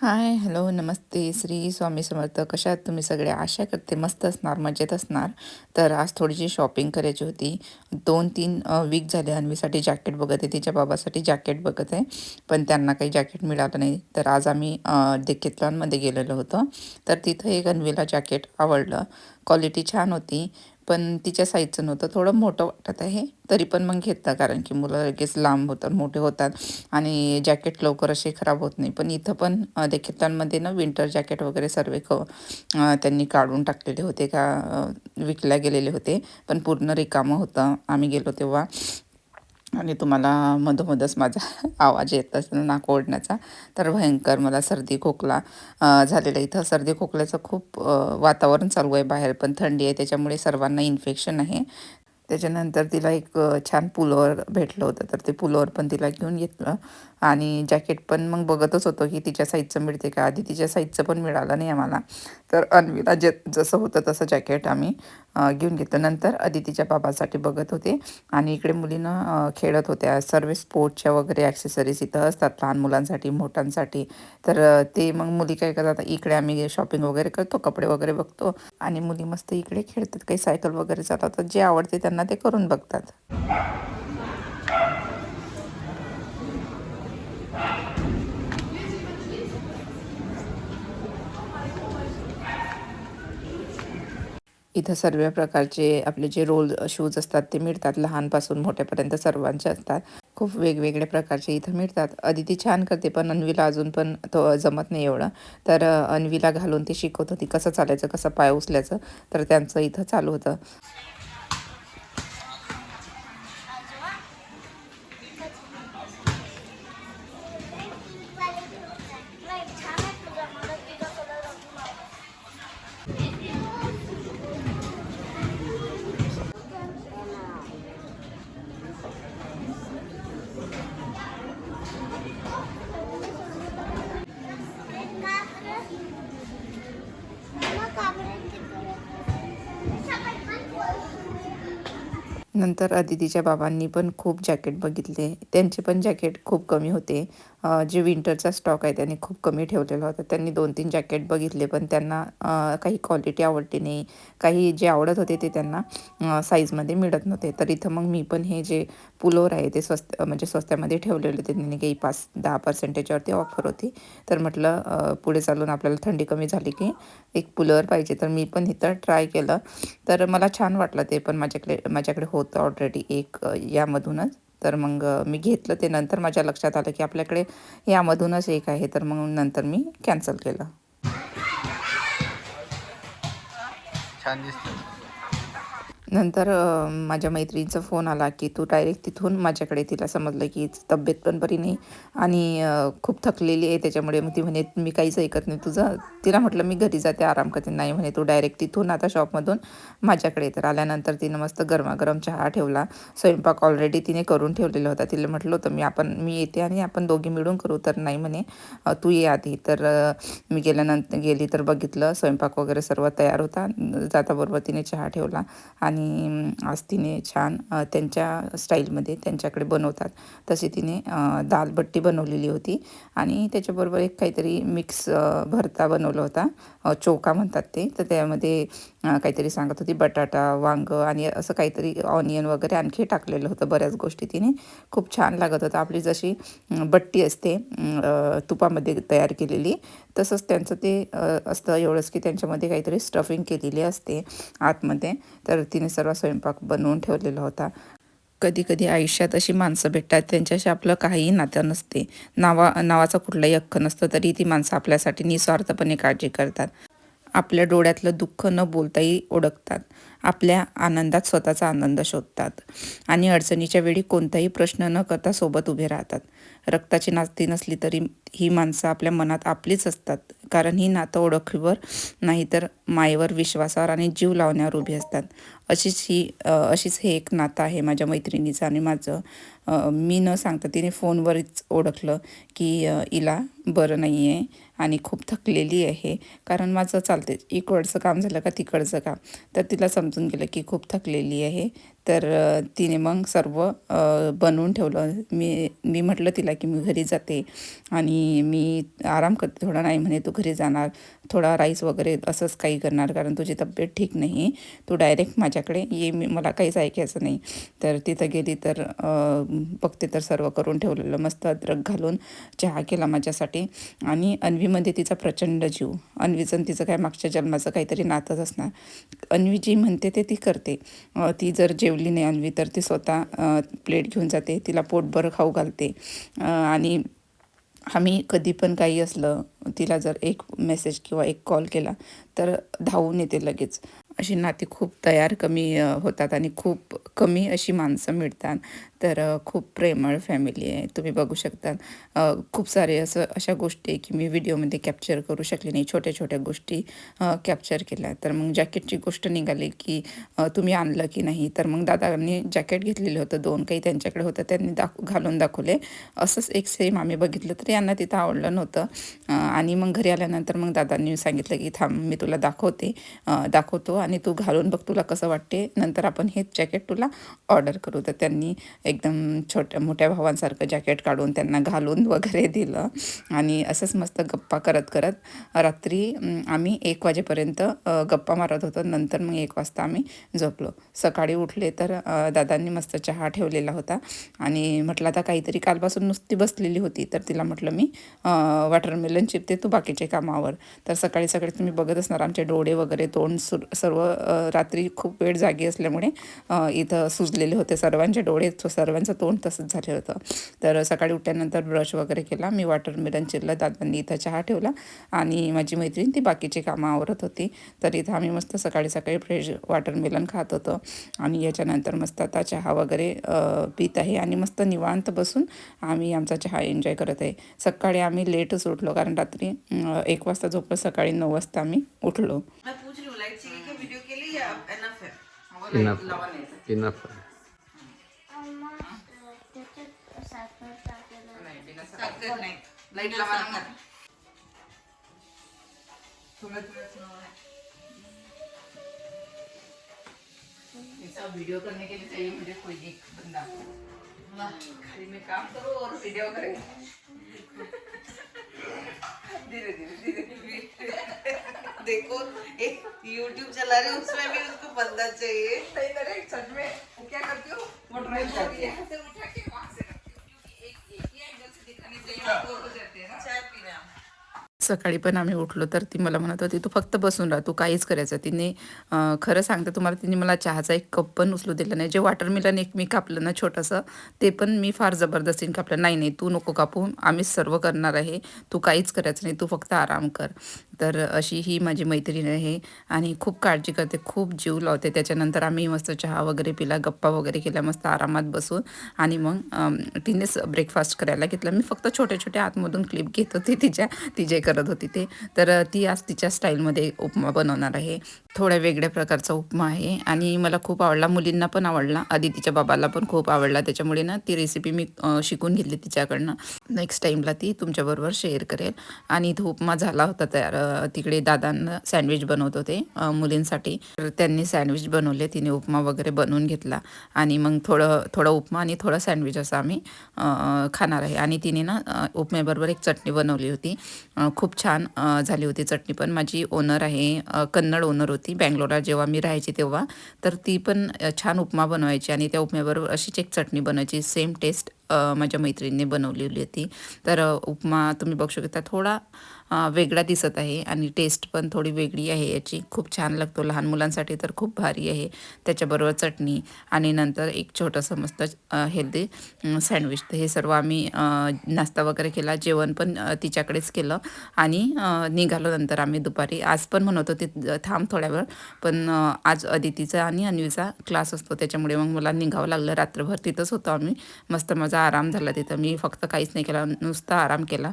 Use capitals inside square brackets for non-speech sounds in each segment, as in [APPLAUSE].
Hi hello नमस्ते. श्री स्वामी समर्थ. कशा आहात तुम्ही सगळे? आशा करते मस्त असणार मजेत असणार. तर आज थोडीशी शॉपिंग करायची होती. दोन तीन वीक झाले अन्वीसाठी जॅकेट बघत आहे. तिच्या बाबासाठी जॅकेट बघत आहे. पण त्यांना काही जॅकेट मिळालं नाही. तर आज आम्ही डेकेथलॉनमध्ये गेलेलो होतो. तर तिथं एक अन्वीला जॅकेट आवडलं. क्वालिटी छान होती पण तिच्या साईजचं नव्हतं. थोडं मोठं वाटत आहे तरी पण मग घेतलं कारण की मुलं लगेच लांब होतात मोठे होतात आणि जॅकेट लवकर असे खराब होत नाही. पण इथं पण देखीतांमध्ये ना विंटर जॅकेट वगैरे सर्व क त्यांनी काढून टाकलेले होते का विकल्या गेलेले होते. पण पूर्ण रिकामं होतं. आम्ही गेलो तेव्हा. आणि तुम्हाला मधोमधच माझा [LAUGHS] आवाज येत असेल नाक ओढण्याचा. तर भयंकर मला सर्दी खोकला झालेला इथं सर्दी खोकल्याचं खूप वातावरण चालू आहे बाहेर पण थंडी आहे. त्याच्यामुळे सर्वांना इन्फेक्शन आहे. त्याच्यानंतर तिला एक छान पुलोवर भेटलं होतं. तर ते पुलोवर पण तिला घेऊन घेतलं. आणि जॅकेट पण मग बघतच होतो की तिच्या साईजचं मिळते का? आधी तिच्या साईजचं पण मिळालं नाही आम्हाला. तर अन्वीला जे जसं होतं तसं जॅकेट आम्ही घेऊन घेतलं. नंतर अदितीच्या बाबासाठी बघत होते. आणि इकडे मुलीनं खेळत होत्या. सर्व स्पोर्ट्सच्या वगैरे ॲक्सेसरीज इथं असतात. लहान मुलांसाठी मोठ्यांसाठी. तर ते मग मुली काय करतात? इकडे आम्ही शॉपिंग वगैरे करतो कपडे वगैरे बघतो. आणि मुली मस्त इकडे खेळतात. काही सायकल वगैरे चालवतात. जे आवडते त्यांना ते करून बघतात. इथं सर्व प्रकारचे आपले जे रोल शूज असतात ते मिळतात. लहानपासून मोठ्यापर्यंत सर्वांचे असतात. खूप वेगवेगळ्या प्रकारचे इथं मिळतात. अदिती छान करते पण अन्वीला अजून पण तो जमत नाही एवढं. तर अन्वीला घालून ती शिकवत होती कसं चालायचं कसं पाय उचलायचं तर त्यांचं इथं चालू होतं. नंतर अदितीच्या बाबांनी पण खूप जॅकेट बघितले. त्यांचे पण जॅकेट खूप कमी होते. जे विंटरचा स्टॉक आहे त्यांनी खूप कमी ठेवलेला होता. त्यांनी दोन तीन जॅकेट बघितले पण त्यांना काही क्वालिटी आवडली नाही. काही जे आवडत होते ते त्यांना साईजमध्ये मिळत नव्हते. तर इथं मग मी पण हे जे पुलोर आहे ते स्वस्त म्हणजे स्वस्त्यामध्ये ठेवलेले होते. त्यांनी काही पाच दहा पर्सेंटेजवरती ऑफर होती. तर म्हटलं पुढे चालून आपल्याला थंडी कमी झाली की एक पुलोअर पाहिजे. तर मी पण इथं ट्राय केलं. तर मला छान वाटलं ते पण माझ्याकडे माझ्याकडे होतं ऑलरेडी एक यामधूनच. तर मग मी घेतलं ते नंतर माझ्या लक्षात आलं की आपल्याकडे यामधूनच एक आहे. तर मग नंतर मी कॅन्सल केलं. छान दिसतं. नंतर माझ्या मैत्रिणीचा फोन आला की तू डायरेक्ट तिथून माझ्याकडे तिला समजलं की तब्येत पण बरी नाही आणि खूप थकलेली आहे. त्याच्यामुळे मग ती म्हणे मी काहीच ऐकत नाही तुझं. तिला म्हटलं मी घरी जाते आराम करते. नाही म्हणे तू डायरेक्ट तिथून आता शॉपमधून माझ्याकडे तर. आल्यानंतर तिनं मस्त गरमागरम चहा ठेवला. स्वयंपाक ऑलरेडी तिने करून ठेवलेला होता. तिला म्हटलं होतं मी आपण मी येते आणि आपण दोघी मिळून करू. तर नाही म्हणे तू ये आधी. तर मी गेल्यानंतर गेली तर बघितलं स्वयंपाक वगैरे सर्व तयार होता. जाताबरोबर तिने चहा ठेवला आणि आणि आज तिने छान त्यांच्या स्टाईलमध्ये त्यांच्याकडे बनवतात. तशी तिने दालबट्टी बनवलेली होती आणि त्याच्याबरोबर एक काहीतरी मिक्स भरता बनवला होता. चोका म्हणतात ते. तर त्यामध्ये काहीतरी सांगत होती बटाटा वांग आणि असं काहीतरी ऑनियन वगैरे आणखी टाकलेलं होतं बऱ्याच गोष्टी तिने. खूप छान लागत होतं. आपली जशी बट्टी असते तुपामध्ये तयार केलेली तसंच त्यांचं ते असतं एवढंच की त्यांच्यामध्ये काहीतरी स्टफिंग केलेली असते आतमध्ये. तर तिने सर्व स्वयंपाक बनवून ठेवलेला होता. कधी कधी आयुष्यात अशी माणसं भेटतात त्यांच्याशी आपलं काहीही नातं नसते. नावा नावाचा कुठलाही हक्क नसतं तरी ती माणसं आपल्यासाठी निस्वार्थपणे काळजी करतात. आपल्या डोळ्यातलं दुःख न बोलताही ओळखतात. आपल्या आनंदात स्वतःचा आनंद शोधतात. आणि अडचणीच्या वेळी कोणताही प्रश्न न करता सोबत उभे राहतात. रक्ताची नाती नसली तरी ही माणसं आपल्या मनात आपलीच असतात. कारण ही नातं ओळखीवर नाहीतर मायेवर विश्वासावर आणि जीव लावण्यावर उभी असतात. अशीच ही अशीच हे एक नातं आहे माझ्या मैत्रिणीचं आणि माझं. मी न सांगता तिने फोनवरच ओळखलं की इला बरं नाही आहे आणि खूप थकलेली आहे. कारण माझं चालते इकडचं काम झालं का तिकडचं काम? तर तिला समजून गेलं की खूप थकलेली आहे. तर तिने मग सर्व बनवून ठेवलं. मी मी म्हटलं तिला की मी घरी जाते आणि मी आराम करते. थोडा नाही म्हणे तू घरी जाणार. थोडा राईस वगैरे असंच काही करणार कारण तुझी तब्येत ठीक नाही. तू डायरेक्ट माझ्याकडे ये. मी मला काहीच ऐकायचं नाही. तर तिथं गेली तर बघते तर सर्व करून ठेवलेलं. मस्त अद्रक घालून चहा केला माझ्यासाठी आणि अन्वीमध्ये तिचा प्रचंड जीव. अन्वीचं तिचं काय मागच्या जन्माचं काहीतरी नातंच असणार. अन्वी जी म्हणते ते ती करते. ती जर जेव जेवली नाही अन्वी तर ती स्वतः प्लेट घेऊन जाते तिला पोटभर खाऊ घालते. आणि आम्ही कधी पण काही असलं तिला जर एक मेसेज किंवा एक कॉल केला तर धावून येते लगेच. अशी नाती खूप तयार कमी होतात आणि खूप कमी अशी माणसं मिळतात. तर खूप प्रेमळ फॅमिली आहे तुम्ही बघू शकता खूप सारे असं अशा गोष्टी आहे की मी व्हिडिओमध्ये कॅप्चर करू शकले नाही. छोट्या छोट्या गोष्टी कॅप्चर केल्या. तर मग जॅकेटची गोष्ट निघाली की तुम्ही आणलं की नाही? तर मग दादांनी जॅकेट घेतलेलं होतं. दोन काही त्यांच्याकडे होतं. त्यांनी दाख घालून दाखवले. असंच एक सेम आम्ही बघितलं तर यांना तिथं आवडलं नव्हतं. आणि मग घरी आल्यानंतर मग दादांनी सांगितलं की थांब मी तुला दाखवते. दाखवतो आणि तू घालून बघ तुला कसं वाटते. नंतर आपण हे जॅकेट तुला ऑर्डर करू. तर त्यांनी एकदम छोट्या मोठ्या भावांसारखं जॅकेट काढून त्यांना घालून वगैरे दिलं. आणि असंच मस्त गप्पा करत करत रात्री आम्ही एक वाजेपर्यंत गप्पा मारत होतो. नंतर मग एक वाजता आम्ही झोपलो. सकाळी उठले तर दादांनी मस्त चहा ठेवलेला होता. आणि म्हटलं आता काहीतरी कालपासून नुसती बसलेली होती. तर तिला म्हटलं मी वॉटरमेलन चिपते तू बाकीचे कामावर. तर सकाळी सकाळी तुम्ही बघत असणार. आमचे डोळे वगैरे तोंड सुर सर्व सर्व रात्री खूप वेळ जागी असल्यामुळे इथं सुजलेले होते सर्वांचे डोळे सर्वांचं तोंड तसंच झालं होतं. तर सकाळी उठल्यानंतर ब्रश वगैरे केला मी वॉटरमेलन चिरलं दादांनी इथं चहा ठेवला आणि माझी मैत्रीण ती बाकीची कामं आवरत होती. तर इथं आम्ही मस्त सकाळी सकाळी फ्रेश वॉटरमेलन खात होतो आणि याच्यानंतर मस्त आता चहा वगैरे पित आहे आणि मस्त निवांत बसून आम्ही आमचा चहा एन्जॉय करत आहे. सकाळी आम्ही लेटच उठलो कारण रात्री एक वाजता झोपलो सकाळी नऊ वाजता आम्ही उठलो मैं पूछ रही हूँ लाइट चाहिए क्या वीडियो के लिए या एनफ है इनफ इनफ ताकद वीडियो करने के लिए चाहिए मुझे कोई एक बंदा वाह, खाली मैं काम करो और वीडियो करें [LAUGHS] धीरे धीरे धीरे धीरे. देखो एक यूट्यूब चला रही हूँ उसमें भी उसको बंदा चाहिए। नहीं अरे सच में। वो क्या करती हो? वो ड्राइव करती है। यहाँ से उठा के वहाँ से रखती हूँ क्योंकि एक एक ही एंगल से दिखाने चाहिए आपको हो जाते हैं ना। चाय पीने हम। सकाळी पण आम्ही उठलो तर ती मला म्हणत होती तू फक्त बसून राहा तू काहीच करायचं तिने खरं सांगते तुम्हाला तिने मला चहाचा एक कप पण उचलू दिला नाही. जे वॉटरमिलन एक मी कापलं ना छोटंसं ते पण मी फार जबरदस्तीने कापलं. नाही नाही तू नको कापू आम्हीच सर्व करणार आहे. तू काहीच करायचं नाही तू फक्त आराम कर. तर अशी ही माझी मैत्रीण आहे आणि खूप काळजी करते खूप जीव लावते. त्याच्यानंतर आम्ही मस्त चहा वगैरे पिला गप्पा वगैरे केल्या मस्त आरामात बसून. आणि मग तिनेच ब्रेकफास्ट करायला घेतलं. मी फक्त छोट्या छोट्या आतमधून क्लिप घेत होती तिच्या ती जे करत होती ते. तर ती आज तिच्या स्टाईलमध्ये उपमा बनवणार आहे. थोड्या वेगळ्या प्रकारचा उपमा आहे आणि मला खूप आवडला. मुलींना पण आवडला. आधी तिच्या बाबाला पण खूप आवडला. त्याच्यामुळे ना ती रेसिपी मी शिकून घेतली तिच्याकडनं. नेक्स्ट टाईमला ती तुमच्याबरोबर शेअर करेल. आणि तो उपमा झाला होता तयार. तिकडे दादांना सँडविच बनवत होते मुलींसाठी. तर त्यांनी सँडविच बनवले तिने उपमा वगैरे बनवून घेतला. आणि मग थोडं थोडं उपमा आणि थोडं सँडविच असं आम्ही खाणार आहे. आणि तिने ना उपमेबरोबर उपम्याबरोबर एक चटणी बनवली होती. खूप छान झाली होती चटणी पण. माझी ओनर आहे कन्नड ओनर होती बँगलोरला जेव्हा मी राहायची तेव्हा. तर ती पण छान उपमा बनवायची आणि त्या उपम्याबरोबर अशीच एक चटणी बनवायची सेम टेस्ट माझ्या मैत्रिणीने बनवलेली होती तर उपमा तुम्ही बघू शकता थोडा वेगळा दिसत आहे आणि टेस्ट पण थोडी वेगळी आहे याची. खूप छान लागतो. लहान मुलांसाठी तर खूप भारी आहे. त्याच्याबरोबर चटणी आणि नंतर एक छोटंसं मस्त हेल्दी सँडविच तर हे सर्व आम्ही नाश्ता वगैरे केला जेवण पण तिच्याकडेच केलं आणि निघालो नंतर आम्ही दुपारी. आज पण म्हणत होते थांब थोड्या वेळ. पण आज अदितीचा आणि अन्वीचा क्लास असतो त्याच्यामुळे मग मला निघावं लागलं. रात्रभर तिथंच होतो आम्ही. मस्त माझा आराम झाला तिथं. मी फक्त काहीच नाही केला नुसता आराम केला.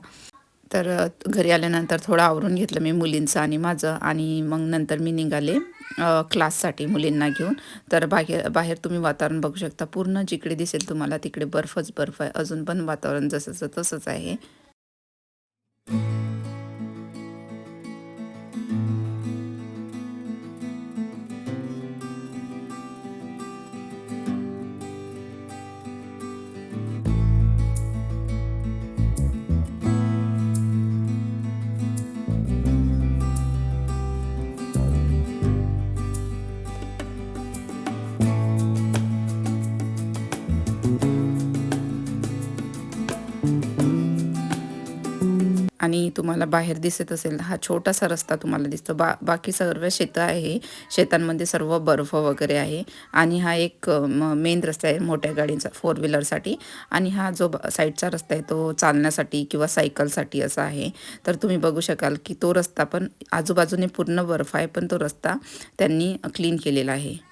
तर घरी आल्यानंतर थोडं आवरून घेतलं मी मुलींचं आणि माझं आणि मग नंतर मी निघाले क्लाससाठी मुलींना घेऊन. तर बाहेर बाहेर तुम्ही वातावरण बघू शकता. पूर्ण जिकडे दिसेल तुम्हाला तिकडे बर्फच बर्फ आहे. अजून पण वातावरण जसंचं तसंच आहे. आणि तुम्हाला बाहेर दिसत असेल हा छोटासा रस्ता तुम्हाला दिसतो. बा बाकी सर्व शेतं आहे. शेतांमध्ये सर्व बर्फ वगैरे आहे. आणि हा एक मेन रस्ता आहे मोठ्या गाडीचा फोर व्हीलरसाठी आणि हा जो ब- साईडचा रस्ता आहे तो चालण्यासाठी किंवा सायकलसाठी असा आहे. तर तुम्ही बघू शकाल की तो रस्ता पण आजूबाजूने पूर्ण बर्फ आहे पण तो रस्ता त्यांनी क्लीन केलेला आहे.